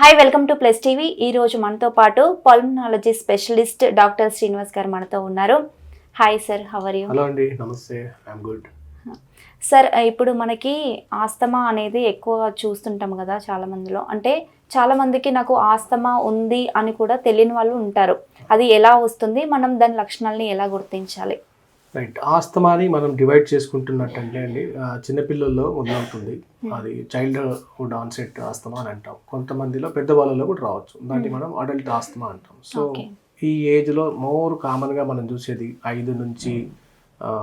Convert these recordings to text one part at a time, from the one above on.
Hi welcome to plus TV ఈ రోజు మనతో పాటు పల్మనాలజీ స్పెషలిస్ట్ డాక్టర్ శ్రీనివాస్ గారు మనతో ఉన్నారు. Hi sir how are you అండి. నమస్తే. ఐఎమ్ గుడ్ సార్ ఇప్పుడు మనకి ఆస్తమా అనేది ఎక్కువ చూస్తుంటాం కదా చాలా మందిలో. అంటే చాలా మందికి నాకు ఆస్తమా ఉంది అని కూడా తెలియని వాళ్ళు ఉంటారు. అది ఎలా వస్తుంది? మనం దాని లక్షణాలని ఎలా గుర్తించాలి? రైట్ ఆస్తమాని మనం డివైడ్ చేసుకుంటున్నట్టంటే అండి ఆ, చిన్నపిల్లల్లో మొదలవుతుంది. అది చైల్డ్ హుడ్ ఆన్సెట్ ఆస్తమా అని అంటాం. కొంతమందిలో పెద్దవాళ్ళలో కూడా రావచ్చు. దాన్ని మనం అడల్ట్ ఆస్తమా అంటాం. సో. ఈ ఏజ్లో మోర్ కామన్గా మనం చూసేది ఐదు నుంచి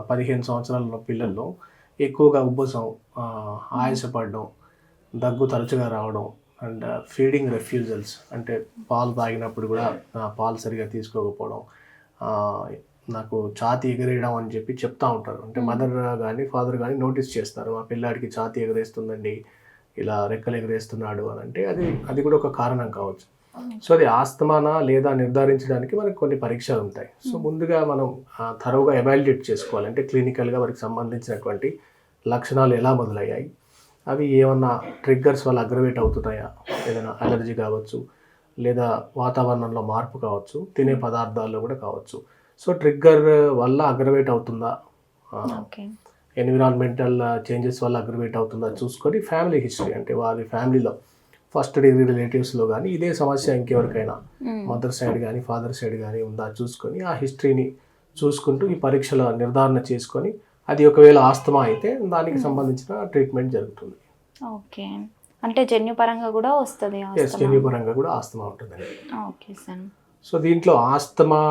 పదిహేను సంవత్సరాల ఉన్న పిల్లల్లో ఎక్కువగా ఉబ్బసం ఆయాసపడడం దగ్గు తరచుగా రావడం అండ్ ఫీడింగ్ రెఫ్యూజల్స్ అంటే పాలు తాగినప్పుడు కూడా పాలు సరిగా తీసుకోకపోవడం నాకు ఛాతి ఎగరేయడం అని చెప్పి చెప్తా ఉంటారు. అంటే మదర్ కానీ ఫాదర్ కానీ నోటీస్ చేస్తారు. మా పిల్లాడికి ఛాతి ఎగరేస్తుందండి ఇలా రెక్కలు ఎగరేస్తున్నాడు అని అంటే అది అది కూడా ఒక కారణం కావచ్చు. సో అది ఆస్తమానా లేదా నిర్ధారించడానికి మనకు కొన్ని పరీక్షలు ఉంటాయి. సో ముందుగా మనం థరోగా ఎవాల్యుయేట్ చేసుకోవాలి. అంటే క్లినికల్గా వారికి సంబంధించినటువంటి లక్షణాలు ఎలా మొదలయ్యాయి? అవి ఏమన్నా ట్రిగ్గర్స్ వల్ల అగ్రవేట్ అవుతున్నాయా? ఏదైనా అలర్జీ కావచ్చు లేదా వాతావరణంలో మార్పు కావచ్చు తినే పదార్థాల్లో కూడా కావచ్చు. సో ట్రిగ్గర్ వల్ల అగ్రవేట్ అవుతుందా? ఎన్విరాన్మెంటల్ చేంజెస్ వల్ల అగ్రవేట్ అవుతుందా చూసుకొని ఫ్యామిలీ హిస్టరీ అంటే వారి ఫ్యామిలీలో ఫస్ట్ డిగ్రీ రిలేటివ్స్లో కానీ ఇదే సమస్య ఇంకెవరికైనా మదర్ సైడ్ కానీ ఫాదర్ సైడ్ కానీ ఉందా చూసుకొని ఆ హిస్టరీని చూసుకుంటూ ఈ పరీక్షల నిర్ధారణ చేసుకొని అది ఒకవేళ ఆస్తమా అయితే దానికి సంబంధించిన ట్రీట్మెంట్ జరుగుతుంది. ఓకే. అంటే జన్యుపరంగా కూడా వస్తుంది జన్యుపరంగా కూడా ఆస్తమా ఉంటుందండి. Okay sir. సో దీంట్లో ఆస్తమా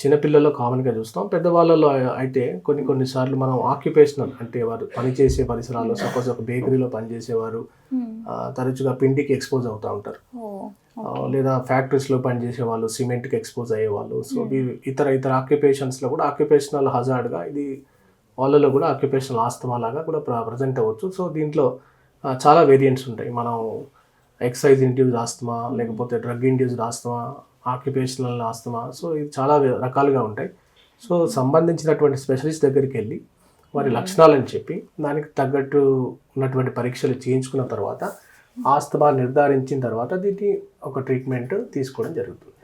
చిన్నపిల్లల్లో కామన్గా చూస్తాం. పెద్దవాళ్ళలో అయితే కొన్ని కొన్నిసార్లు మనం ఆక్యుపేషనల్ అంటే వారు పనిచేసే పరిసరాల్లో సపోజ్ ఒక బేకరీలో పనిచేసేవారు ఆ, తరచుగా పిండికి ఎక్స్పోజ్ అవుతూ ఉంటారు. లేదా ఫ్యాక్టరీస్లో పనిచేసే వాళ్ళు సిమెంట్కి ఎక్స్పోజ్ అయ్యేవాళ్ళు. సో ఇవి ఇతర ఇతర ఆక్యుపేషన్స్లో కూడా ఆక్యుపేషనల్ హజార్డ్గా ఇది వాళ్ళలో కూడా ఆక్యుపేషనల్ ఆస్తమా లాగా కూడా ప్రజెంట్ అవ్వచ్చు. సో దీంట్లో చాలా వేరియంట్స్ ఉంటాయి. మనం ఎక్సైజ్ ఇండ్యూస్డ్ ఆస్తమా లేకపోతే drug induced asthma occupational asthma so ఇది చాలా రకాలుగా ఉంటాయి. సో సంబంధించినటువంటి స్పెషలిస్ట్ దగ్గరికి వెళ్ళి వారి లక్షణాలని చెప్పి దానికి తగ్గట్టు ఉన్నటువంటి పరీక్షలు చేయించుకున్న తర్వాత ఆస్తమా నిర్ధారించిన తర్వాత దీన్ని ఒక ట్రీట్మెంట్ తీసుకోవడం జరుగుతుంది.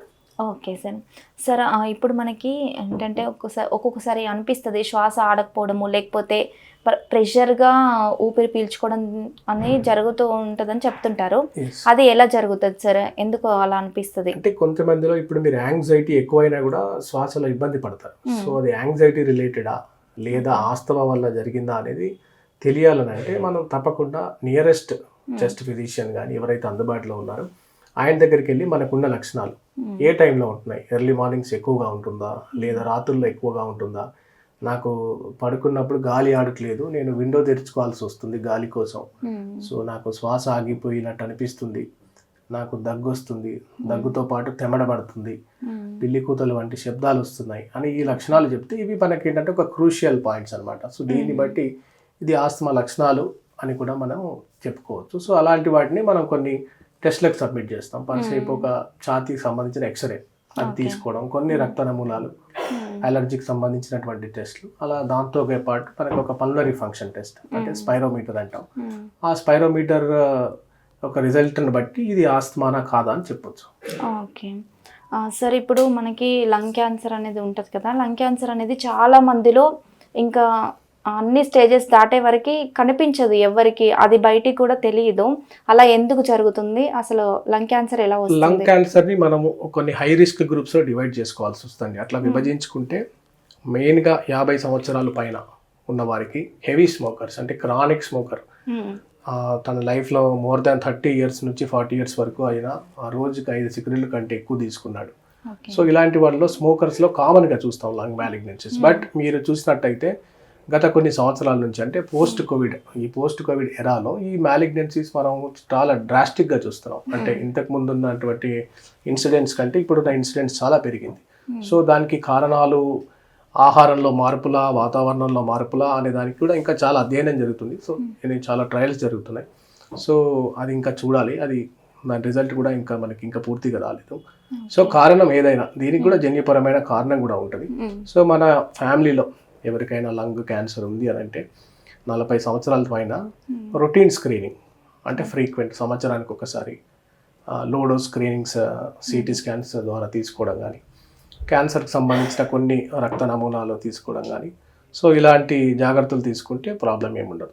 Okay sir. సార్ ఇప్పుడు మనకి ఏంటంటే ఒక్కొక్కసారి ఒక్కొక్కసారి అనిపిస్తుంది శ్వాస ఆడకపోవడము లేకపోతే ప్ర- ప్రెషర్గా ఊపిరి పీల్చుకోవడం అనేది జరుగుతూ ఉంటుందని చెప్తుంటారు. అది ఎలా జరుగుతుంది సార్? ఎందుకు అలా అనిపిస్తుంది? అంటే కొంతమందిలో ఇప్పుడు మీరు యాంగ్జైటీ ఎక్కువైనా కూడా శ్వాసలో ఇబ్బంది పడతారు. సో అది యాంగ్జైటీ రిలేటెడా? లేదా ఆస్తమా వల్ల జరిగిందా అనేది తెలియాలని అంటే మనం తప్పకుండా నియరెస్ట్ చెస్ట్ ఫిజిషియన్ కానీ ఎవరైతే అందుబాటులో ఉన్నారో ఆయన దగ్గరికి వెళ్ళి మనకున్న లక్షణాలు. ఏ టైంలో ఉంటున్నాయి? ఎర్లీ మార్నింగ్స్ ఎక్కువగా ఉంటుందా? లేదా రాత్రుల్లో ఎక్కువగా ఉంటుందా? నాకు పడుకున్నప్పుడు గాలి ఆడట్లేదు. నేను విండో తెరుచుకోవాల్సి వస్తుంది గాలి కోసం. సో నాకు శ్వాస ఆగిపోయినట్టు అనిపిస్తుంది. నాకు దగ్గు వస్తుంది. దగ్గుతో పాటు తెమడబడుతుంది పిల్లి కూతలు వంటి శబ్దాలు వస్తున్నాయి అని ఈ లక్షణాలు చెప్తే ఇవి మనకి ఏంటంటే ఒక క్రూషియల్ పాయింట్స్ అన్నమాట. సో దీన్ని బట్టి ఇది ఆస్తమా లక్షణాలు అని కూడా మనం చెప్పుకోవచ్చు. సో అలాంటి వాటిని మనం కొన్ని టెస్ట్లకు సబ్మిట్ చేస్తాం. పర్సేపు ఒక ఛాతీకి సంబంధించిన ఎక్స్రే అది తీసుకోవడం కొన్ని రక్త నమూనాలు అలర్జీకి సంబంధించినటువంటి టెస్ట్లు అలా దాంతో పాటు మనకి ఒక పల్నరీ ఫంక్షన్ టెస్ట్ అంటే స్పైరోమీటర్ అంటాం. ఆ స్పైరోమీటర్ ఒక రిజల్ట్ని బట్టి ఇది ఆస్తమానా కాదా అని చెప్పొచ్చు. ఓకే. సార్ ఇప్పుడు మనకి లంగ్ క్యాన్సర్ అనేది ఉంటుంది కదా లంగ్ క్యాన్సర్ అనేది చాలా మందిలో ఇంకా అన్ని స్టేజెస్ దాటే వరకు కనిపించదు ఎవరికి అది బయటికి కూడా తెలియదు అలా ఎందుకు జరుగుతుంది? అసలు లంగ్ క్యాన్సర్ ఎలా లంగ్ వస్తుంది క్యాన్సర్ని మనము కొన్ని హై రిస్క్ గ్రూప్స్లో డివైడ్ చేసుకోవాల్సి వస్తుంది. అట్లా విభజించుకుంటే మెయిన్గా యాభై సంవత్సరాల పైన ఉన్న వారికి హెవీ స్మోకర్స్ అంటే క్రానిక్ స్మోకర్. తన లైఫ్లో మోర్ దాన్ థర్టీ ఇయర్స్ నుంచి ఫార్టీ ఇయర్స్ వరకు అయినా ఆ రోజుకి ఐదు సిగరెట్ల కంటే ఎక్కువ తీసుకున్నాడు. సో ఇలాంటి వాళ్ళలో స్మోకర్స్లో కామన్గా చూస్తాం లంగ్ మ్యాలిగ్నెన్సీస్. బట్ మీరు చూసినట్టయితే గత కొన్ని సంవత్సరాల నుంచి అంటే పోస్ట్ కోవిడ్ ఈ పోస్ట్ కోవిడ్ ఎరాలో ఈ మ్యాలిగ్నెన్సీస్ మనం చాలా డ్రాస్టిక్గా చూస్తున్నాం. అంటే ఇంతకు ముందు ఉన్నటువంటి ఇన్సిడెంట్స్ కంటే ఇప్పుడున్న ఇన్సిడెంట్స్ చాలా పెరిగింది. సో దానికి కారణాలు ఆహారంలో మార్పులా వాతావరణంలో మార్పులా అనే దానికి కూడా ఇంకా చాలా అధ్యయనం జరుగుతుంది. సో ఇది చాలా ట్రయల్స్ జరుగుతున్నాయి. సో అది ఇంకా చూడాలి. అది దాని రిజల్ట్ కూడా ఇంకా మనకి ఇంకా పూర్తిగా రాలేదు. సో కారణం ఏదైనా దీనికి కూడా జన్యుపరమైన కారణం కూడా ఉంటుంది. సో మన ఫ్యామిలీలో ఎవరికైనా లంగ్ క్యాన్సర్ ఉంది అని అంటే నలభై సంవత్సరాల పైన రొటీన్ స్క్రీనింగ్ అంటే ఫ్రీక్వెంట్ సంవత్సరానికి ఒకసారి లోడో స్క్రీనింగ్స్ సిటీ స్కాన్స్ ద్వారా తీసుకోవడం కానీ క్యాన్సర్కి సంబంధించిన కొన్ని రక్త నమూనాలు తీసుకోవడం కానీ సో ఇలాంటి జాగ్రత్తలు తీసుకుంటే ప్రాబ్లం ఏముండదు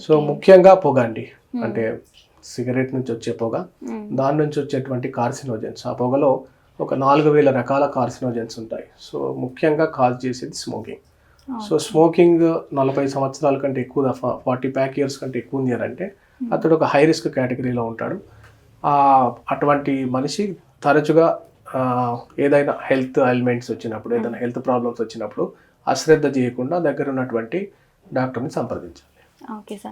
సో ముఖ్యంగా పొగ అండి. అంటే సిగరెట్ నుంచి వచ్చే పొగ. దాని నుంచి వచ్చేటువంటి కార్సినోజెన్స్. ఆ పొగలో ఒక నాలుగు వేల రకాల కార్సినోజెన్స్ ఉంటాయి. సో ముఖ్యంగా కాజ్ చేసేది స్మోకింగ్. సో స్మోకింగ్ నలభై సంవత్సరాల కంటే ఎక్కువ దఫా ఫార్టీ ప్యాక్ ఇయర్స్ కంటే ఎక్కువ ఉంది అని అంటే అతడు ఒక హై రిస్క్ కేటగిరీలో ఉంటాడు. ఆ, అటువంటి మనిషి తరచుగా ఏదైనా హెల్త్ ఎలిమెంట్స్ వచ్చినప్పుడు ఏదైనా హెల్త్ ప్రాబ్లమ్స్ వచ్చినప్పుడు అశ్రద్ధ చేయకుండా దగ్గర ఉన్నటువంటి డాక్టర్ని సంప్రదించాలి. Okay sir.